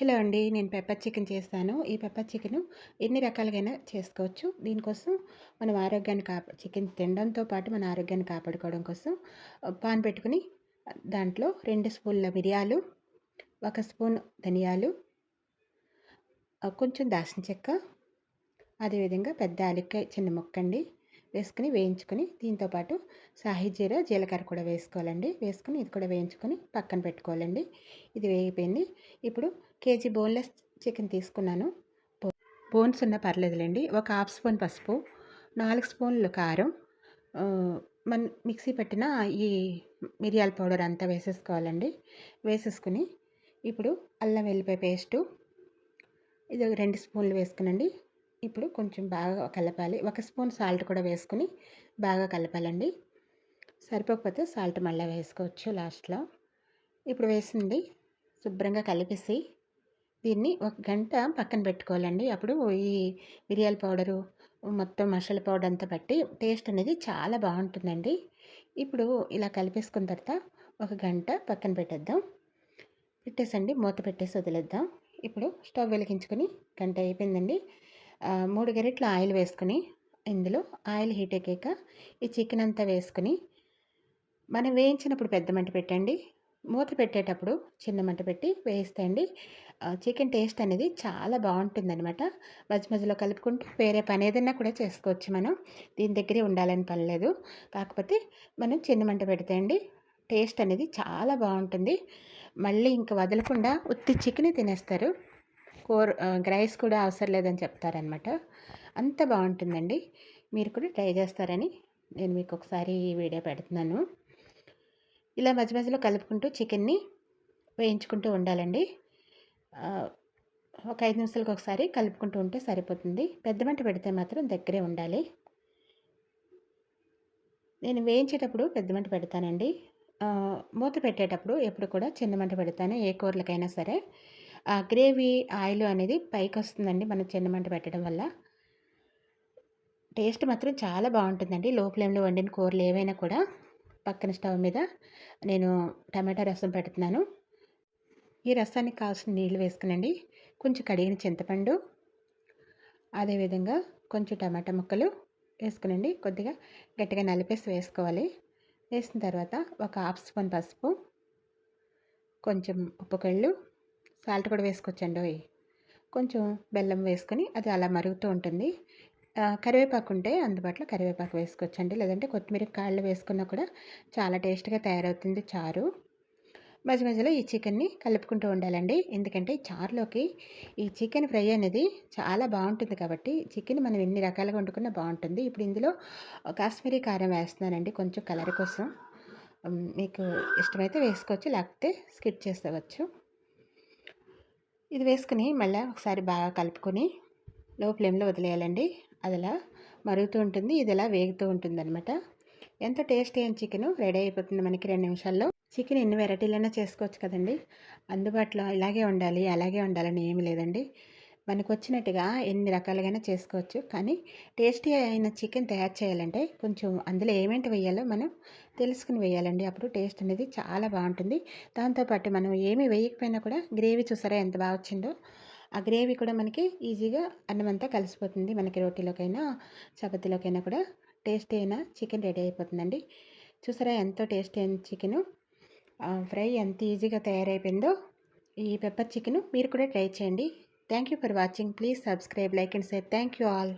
Hello అండి నేను pepper chicken చేస్తాను. ఈ పెప్పర్ చికెన్ ఎన్ని రకాలుగైనా చేసుకోవచ్చు. దీనికోసం మనం ఆరోగ్యాన్ని కాపా చికెన్ తినడంతో పాటు మన ఆరోగ్యాన్ని కాపాడుకోవడం కోసం పాన్ పెట్టుకుని దాంట్లో రెండు స్పూన్ల మిరియాలు ఒక స్పూన్ ధనియాలు కొంచెం దాసిన చెక్క అదేవిధంగా పెద్ద అలిక్కాయ చిన్న ముక్కండి వేసుకుని వేయించుకొని దీంతోపాటు సాహిజీర జీలకర్ర కూడా వేసుకోవాలండి. వేసుకుని ఇది కూడా వేయించుకొని పక్కన పెట్టుకోవాలండి. ఇది వేగిపోయింది. ఇప్పుడు కేజీ బోన్లెస్ చికెన్ తీసుకున్నాను. బోన్స్ ఉన్న పర్లేదులేండి. ఒక హాఫ్ స్పూన్ పసుపు నాలుగు స్పూన్లు కారం మన మిక్సీ పెట్టిన ఈ మిరియాల పౌడర్ అంతా వేసేసుకోవాలండి. వేసేసుకుని ఇప్పుడు అల్లం వెల్లిపాయ పేస్టు ఇది రెండు స్పూన్లు వేసుకునండి. ఇప్పుడు కొంచెం బాగా కలపాలి. ఒక స్పూన్ సాల్ట్ కూడా వేసుకుని బాగా కలపాలండి. సరిపోకపోతే సాల్ట్ మళ్ళీ వేసుకోవచ్చు లాస్ట్లో. ఇప్పుడు వేసింది శుభ్రంగా కలిపేసి దీన్ని ఒక గంట పక్కన పెట్టుకోవాలండి. అప్పుడు ఈ మిరియాల పౌడరు మొత్తం మసాలా పౌడర్ అంతా బట్టి టేస్ట్ అనేది చాలా బాగుంటుందండి. ఇప్పుడు ఇలా కలిపేసుకున్న తర్వాత ఒక గంట పక్కన పెట్టేద్దాం. పెట్టేసండి మూత పెట్టేసి వదిలేద్దాం. ఇప్పుడు స్టవ్ వెలిగించుకొని గంట అయిపోయిందండి. మూడు గరిటల ఆయిల్ వేసుకుని ఇందులో ఆయిల్ హీట్ ఎక్కాక ఈ చికెన్ అంతా వేసుకుని మనం వేయించినప్పుడు పెద్ద మంట పెట్టండి. మూత పెట్టేటప్పుడు చిన్న మంట పెట్టి వేయిస్తండి చికెన్ టేస్ట్ అనేది చాలా బాగుంటుంది అనమాట మధ్య మధ్యలో కలుపుకుంటూ వేరే పని ఏదైనా కూడా చేసుకోవచ్చు మనం. దీని దగ్గరే ఉండాలని పని లేదు. కాకపోతే మనం చిన్న మంట పెడితే అండి టేస్ట్ అనేది చాలా బాగుంటుంది. మళ్ళీ ఇంకా వదలకుండా ఉత్తి చికెన్ తినేస్తారు. కూర రైస్ కూడా అవసరం లేదని చెప్తారనమాట అంత బాగుంటుందండి. మీరు కూడా ట్రై చేస్తారని నేను మీకు ఒకసారి ఈ వీడియో పెడుతున్నాను. ఇలా మధ్య మధ్యలో కలుపుకుంటూ చికెన్ని వేయించుకుంటూ ఉండాలండి. ఒక ఐదు నిమిషాలకు ఒకసారి కలుపుకుంటూ ఉంటే సరిపోతుంది. పెద్ద మంట పెడితే మాత్రం దగ్గరే ఉండాలి. నేను వేయించేటప్పుడు పెద్ద మంట పెడతానండి. మూత పెట్టేటప్పుడు ఎప్పుడు కూడా చిన్న మంట పెడతాను ఏ కూరలకైనా సరే. ఆ గ్రేవీ ఆయిల్ అనేది పైకి వస్తుందండి మనం చిన్న మంట పెట్టడం వల్ల. టేస్ట్ మాత్రం చాలా బాగుంటుందండి. లో ఫ్లేమ్లో వండిన కూరలు ఏవైనా కూడా. పక్కన స్టవ్ మీద నేను టమాటా రసం పెడుతున్నాను. ఈ రసానికి కావాల్సిన నీళ్ళు వేసుకునండి. కొంచెం కడిగిన చింతపండు అదేవిధంగా కొంచెం టమాటా ముక్కలు వేసుకునండి. కొద్దిగా గట్టిగా నలిపేసి వేసుకోవాలి. వేసిన తర్వాత ఒక హాఫ్ స్పూన్ పసుపు కొంచెం ఉప్పు కళ్ళు సాల్ట్ కూడా వేసుకోవచ్చండి కొంచెం బెల్లం వేసుకొని అది అలా మరుగుతూ ఉంటుంది. కరివేపాకు ఉంటే అందుబాటులో కరివేపాకు వేసుకోవచ్చండి. లేదంటే కొత్తిమీర కాళ్ళు వేసుకున్నా కూడా చాలా టేస్ట్గా తయారవుతుంది చారు. మధ్య మధ్యలో ఈ చికెన్ని కలుపుకుంటూ ఉండాలండి. ఎందుకంటే చారులోకి ఈ చికెన్ ఫ్రై అనేది చాలా బాగుంటుంది కాబట్టి చికెన్ మనం ఎన్ని రకాలుగా వండుకున్నా బాగుంటుంది. ఇప్పుడు ఇందులో కాశ్మీరీ కారం వేస్తున్నానండి కొంచెం కలర్ కోసం. మీకు ఇష్టమైతే వేసుకోవచ్చు లేకపోతే స్కిప్ చేసుకోవచ్చు ఇది వేసుకుని మళ్ళీ ఒకసారి బాగా కలుపుకొని లో ఫ్లేమ్లో వదిలేయాలండి. అది ఇలా మరుగుతూ ఉంటుంది ఇది ఎలా వేగుతూ ఉంటుంది అనమాట ఎంత టేస్టీ అయిన చికెన్ రెడీ అయిపోతుంది మనకి రెండు నిమిషాల్లో. చికెన్ ఎన్ని వెరైటీలైనా చేసుకోవచ్చు కదండి. అందుబాటులో ఇలాగే ఉండాలి అలాగే ఉండాలని ఏమి లేదండి. మనకు వచ్చినట్టుగా ఎన్ని రకాలుగానే చేసుకోవచ్చు. కానీ టేస్టీ అయిన చికెన్ తయారు చేయాలంటే కొంచెం అందులో ఏమేంటి వేయాలో మనం తెలుసుకుని వేయాలండి. అప్పుడు టేస్ట్ అనేది చాలా బాగుంటుంది. దాంతోపాటు మనం ఏమి వేయకపోయినా కూడా గ్రేవీ చూసారా ఎంత బాగా వచ్చిందో? ఆ గ్రేవీ కూడా మనకి ఈజీగా అన్నం అంతా కలిసిపోతుంది. మనకి రోటీలోకైనా చపాతీలోకైనా కూడా టేస్టీ అయిన చికెన్ రెడీ అయిపోతుందండి. చూసారా ఎంతో టేస్టీ అయిన చికెను? ఫ్రై ఎంత ఈజీగా తయారైపోయిందో ఈ పెప్పర్ చికెన్ మీరు కూడా ట్రై చేయండి. Thank you for watching. Please subscribe like and say thank you all.